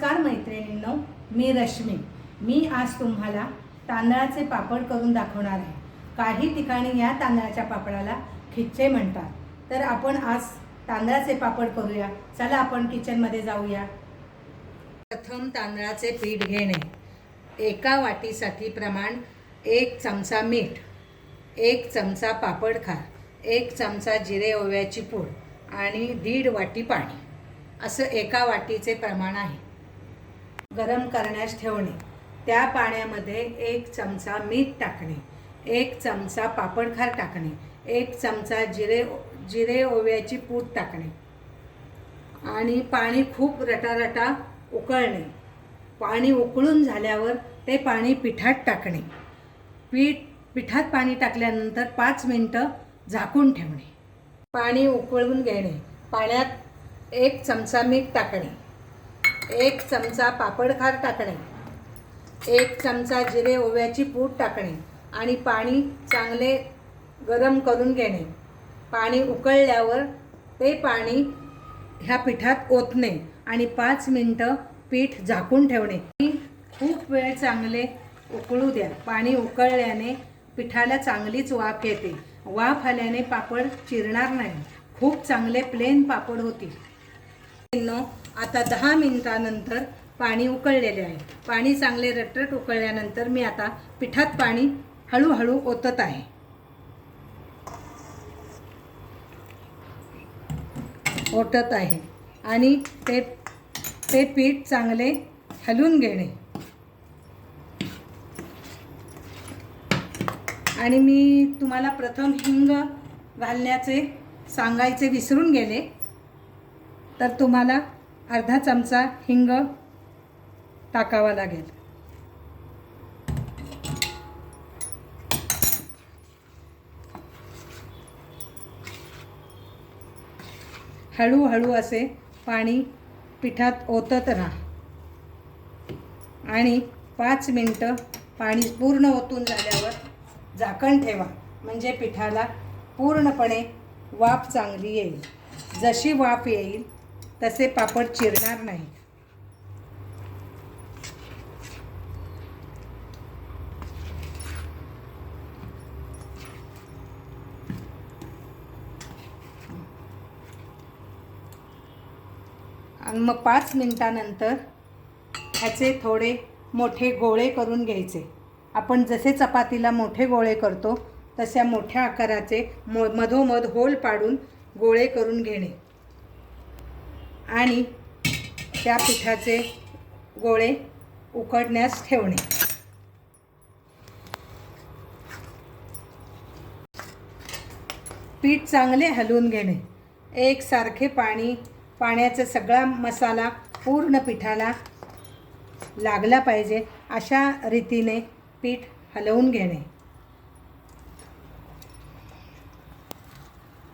नमस्कार मैत्रिणींनो मी रश्मी. मी आज तुम्हाला तांदळाचे पापड करून दाखवणार आहे. काही ठिकाणी या तांदळाच्या पापडाला खिच्चे म्हणतात. तर आपण आज तांदळाचे पापड करूया. चला आपण किचनमध्ये जाऊया. प्रथम तांदळाचे पीठ घेणे. एका वाटीसाठी प्रमाण एक चमचा मीठ एक चमचा पापड खार एक चमचा जिरे ओव्याची पूड आणि दीड वाटी पाणी. असं एका वाटीचे प्रमाण आहे. गरम करण्यास ठेवणे. त्या पाण्यामध्ये एक चमचा मीठ टाकणे. एक चमचा पापडखार टाकणे. एक चमचा जिरे जिरे ओव्याची पूड टाकणे. आणि पाणी खूप रटारटा उकळणे. पाणी उकळून झाल्यावर ते पाणी पिठात टाकणे. पीठ पिठात पाणी टाकल्यानंतर पाच मिनटं झाकून ठेवणे. पाणी उकळून घेणे. पाण्यात एक चमचा मीठ टाकणे. एक चमचा पापडखार टाकणे एक चमचा जिरे ओव्याची पूड टाकणे आणि पाणी चांगले गरम करून घेणे. पाणी उकळल्यावर ते पाणी ह्या पिठात ओतणे आणि पाच मिनटं पीठ झाकून ठेवणे. खूप वेळ चांगले उकळू द्या. पाणी उकळल्याने पिठाला चांगलीच वाफ येते. वाफ आल्याने पापड चिरणार नाही. खूप चांगले प्लेन पापड होतील. आता दहा मिनिटानंतर पाणी उकळलेले आहे. पाणी चांगले रटरट उकळल्यानंतर मी आता पिठात पाणी हळूहळू ओतत आहे. ओतत आहे. आणि ते ते पीठ चांगले हलून घेणे. आणि मी तुम्हाला प्रथम हिंग घालण्याचे सांगायचे विसरून गेले. तर तुम्हाला अर्धा चमचा हिंग टाकावा लागेल. हळूहळू असे पाणी पिठात ओतत राहा. आणि पाच मिनटं पाणी पूर्ण ओतून झाल्यावर झाकण ठेवा. म्हणजे पिठाला पूर्णपणे वाफ चांगली येईल. जशी वाफ येईल तसे पापड चिरणार नाही. आणि मग पाच मिनटानंतर ह्याचे थोडे मोठे गोळे करून घ्यायचे. आपण जसे चपातीला मोठे गोळे करतो तशा मोठ्या आकाराचे म मधोमध होल पाडून गोळे करून घेणे. आणि त्या पिठाचे गोळे उकडण्यास ठेवणे. पीठ चांगले हलवून घेणे. एकसारखे पाणी पाण्याचा सगळा मसाला पूर्ण पिठाला लागला पाहिजे अशा रीतीने पीठ हलवून घेणे.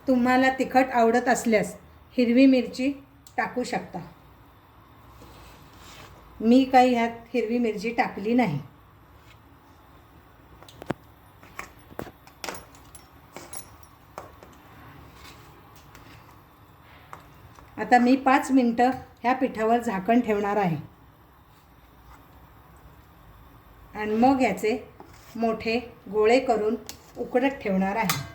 तुम्हाला तिखट आवडत असल्यास हिरवी मिरची टाकू शकता. मी काही ह्यात हिरवी मिरची टाकली नाही. आता मी पाच मिनटं ह्या पिठावर झाकण ठेवणार आहे. आणि मग याचे मोठे गोळे करून उकडत ठेवणार आहे.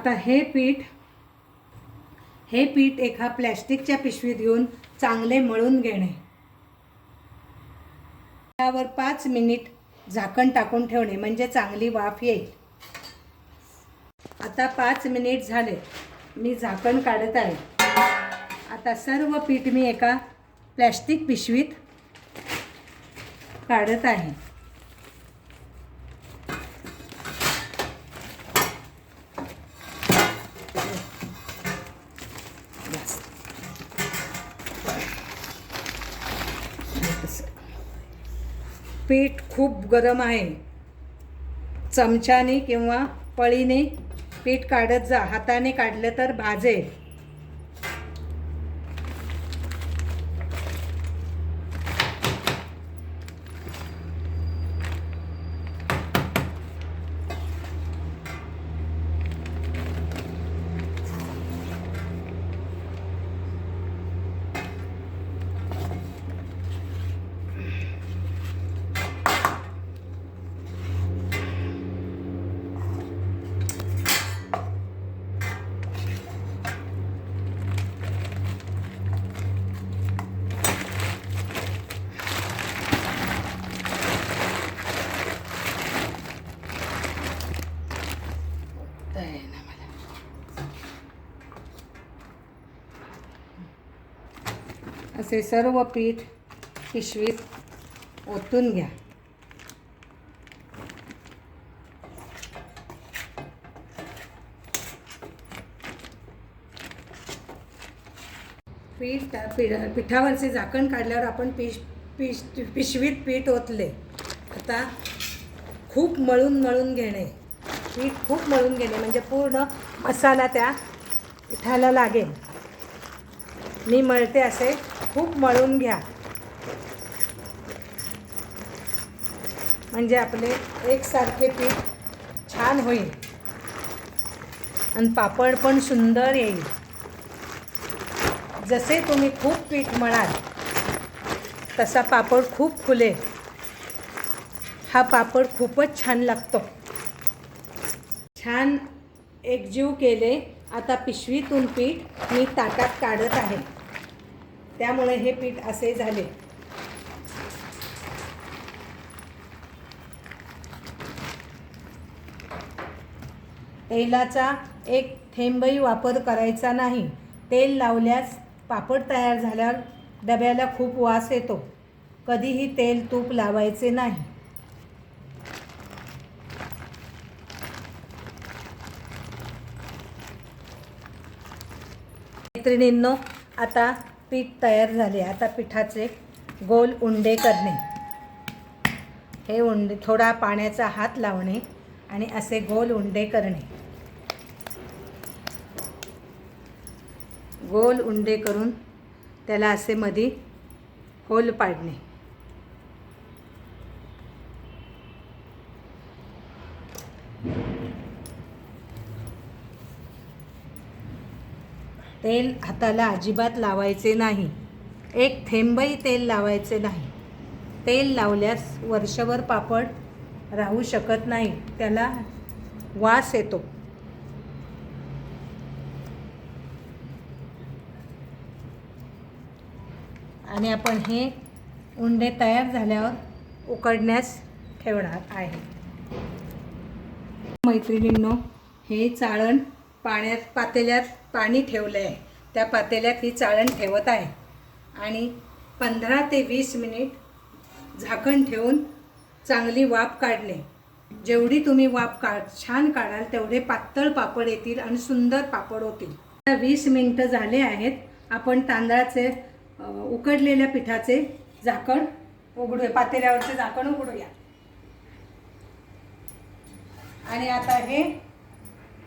आता हे पीठ हे पीठ एका प्लॅस्टिकच्या पिशवीत घेऊन चांगले मळून घेणे. त्यावर पाच मिनिट झाकण टाकून ठेवणे म्हणजे चांगली वाफ येईल. आता पाच मिनिट झाले मी झाकण काढत आहे. आता सर्व पीठ मी एका प्लॅस्टिक पिशवीत काढत आहे. पीठ खूप गरम आहे. चमच्याने किंवा पळीने पीठ काढत जा. हाताने काढलं तर भाजेल. असे सर्व पीठ पिशवीत ओतून घ्या. पीठ पिठावरचे झाकण काढल्यावर आपण पिश पिश पिशवीत पीठ ओतले. आता खूप मळून मळून घेणे. पीठ खूप मळून घेणे म्हणजे पूर्ण मसाला त्या पिठाला लागेल. मी मळते असे. खूप मळून घ्या. म्हणजे आपले एकसारखे पीठ छान होईल. आणि पापड पण सुंदर येईल. जसे तुम्ही खूप पीठ मळाल तसा पापड खूप फुले. हा पापड खूपच छान लागतो. छान एकजीव केले. आता पिशवीतून पीठ मी ताटात काढत आहे. त्यामुळे हे पीठ असे झाले. तेलाचा एक थेंबही वापर करायचा नाही. तेल लावल्यास पापड तयार झाल्यावर डब्याला खूप वास येतो. कधीही तेल तूप लावायचे नाही. मैत्रिणींनो आता पीठ तयार झाले. आता पिठाचे गोल उंडे करणे. हे उंडे थोडा पाण्याचा हात लावणे आणि असे गोल उंडे करणे. गोल उंडे करून त्याला असे मधी होल पाडणे. तेल हाताला अजिबात लावायचे नाही. एक थेंबही तेल लावायचे नाही. तेल लावल्यास वर्षभर पापड राहू शकत नाही त्याला वास येतो. आणि आपण हे उंडे तयार झाल्यावर उकडण्यास ठेवणार आहे. मैत्रिणींनो हे चाळण पाण्यात पातेल्यात पाणी ठेवलं आहे त्या पातेल्यात ही चाळण ठेवत आहे. आणि पंधरा ते वीस मिनिट झाकण ठेवून चांगली वाफ काढणे. जेवढी तुम्ही वाफ काढ छान काढाल तेवढे पातळ पापड येतील आणि सुंदर पापड होतील. आता वीस मिनटं झाले आहेत. आपण तांदळाचे उकडलेल्या पिठाचे झाकण उघडूया. पातेल्यावरचे झाकण उघडूया. आणि आता हे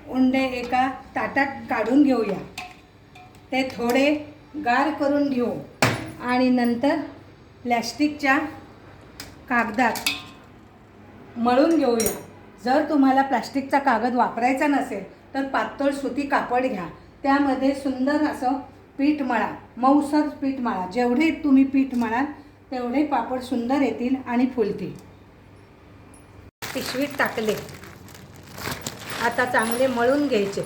उंडे एका ताटात काढून घेऊया. ते थोडे गार करून घेऊ आणि नंतर प्लॅस्टिकच्या कागदात मळून घेऊया. जर तुम्हाला प्लास्टिकचा कागद वापरायचा नसेल तर पातळ सुती कापड घ्या. त्यामध्ये सुंदर असं पीठ मळा. मऊसर पीठ मळा. जेवढे तुम्ही पीठ मळाल तेवढे पापड सुंदर येतील आणि फुलतील. पिशवीत टाकले. आता चांगले मळून घ्यायचे.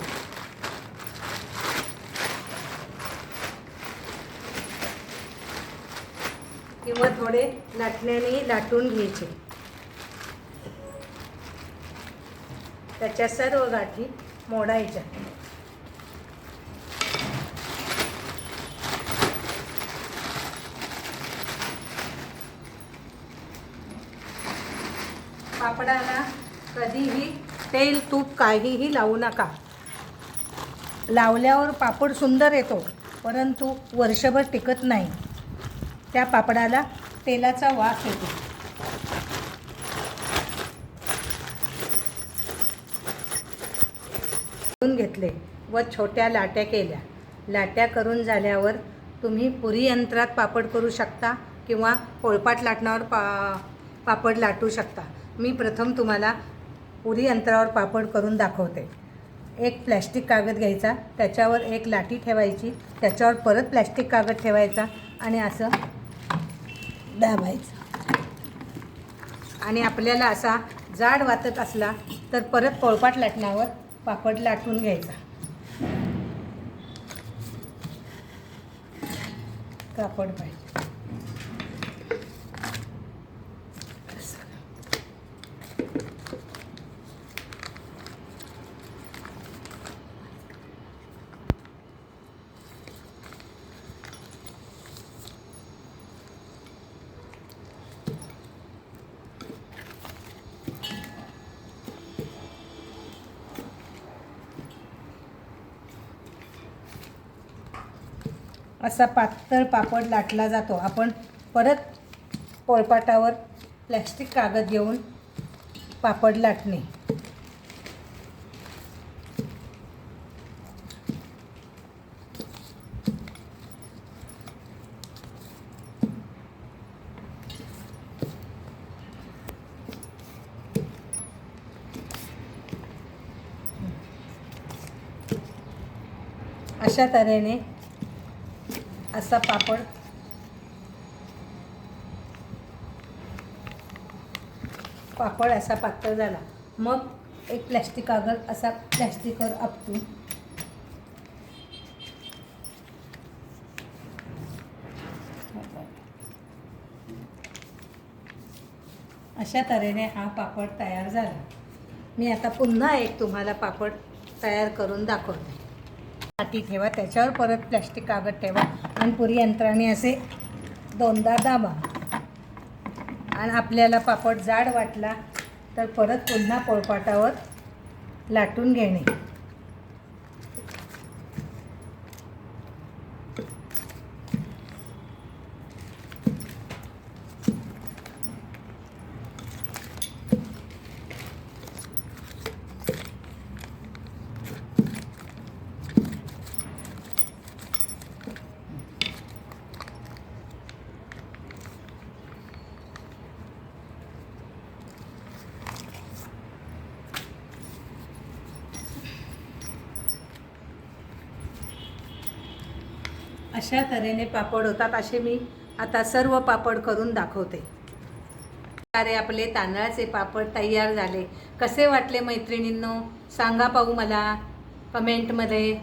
किंवा थोडे लाटण्याने लाटून घ्यायचे. त्याच्या सर्व गाठी मोडायच्या. पापडाला कधीही तेल तूप काहीही लावू नका. लावल्यावर पापड सुंदर येतो परंतु वर्षभर टिकत नाही. त्या पापडाला तेलाचा वास येतो. घेतले व छोट्या लाट्या केल्या. लाट्या करून झाल्यावर तुम्ही पुरी यंत्रात पापड करू शकता किंवा पोळपाट लाटणावर पा पापड लाटू शकता. मी प्रथम तुम्हाला पुरी यंत्रावर पापड करून दाखवते. एक प्लॅस्टिक कागद घ्यायचा त्याच्यावर एक लाटी ठेवायची त्याच्यावर परत प्लॅस्टिक कागद ठेवायचा आणि असं दाबायचं. आणि आपल्याला असा जाड वाटत असला तर परत पोळपाट लाटण्यावर पापड लाटून घ्यायचा. कापड पाहिजे. असा पातळ पापड लाटला जातो. आपण परत पोळपाटावर प्लॅस्टिक कागद घेऊन पापड लाटणे. अशा तऱ्हेने असा पापड. पापड असा पातळ झाला. मग एक प्लॅस्टिक कागद असा प्लॅस्टिकवर आपटून अशा तऱ्हेने हा पापड तयार झाला. मी आता पुन्हा एक तुम्हाला पापड तयार करून दाखवते. आटी ठेवा त्याच्यावर परत प्लॅस्टिक कागद ठेवा. आणि पुरी यंत्राने असे दोनदा दाबा. आणि आपल्याला पापड जाड वाटला तर परत पुन्हा पोळपाटावर लाटून घेणे. अशा तऱ्हेने पापड होतात असे मी आता सर्व पापड करून दाखवते. अरे आपले तांदळाचे पापड तयार झाले. कसे वाटले मैत्रिणींनो? सांगा पाहू मला कमेंटमध्ये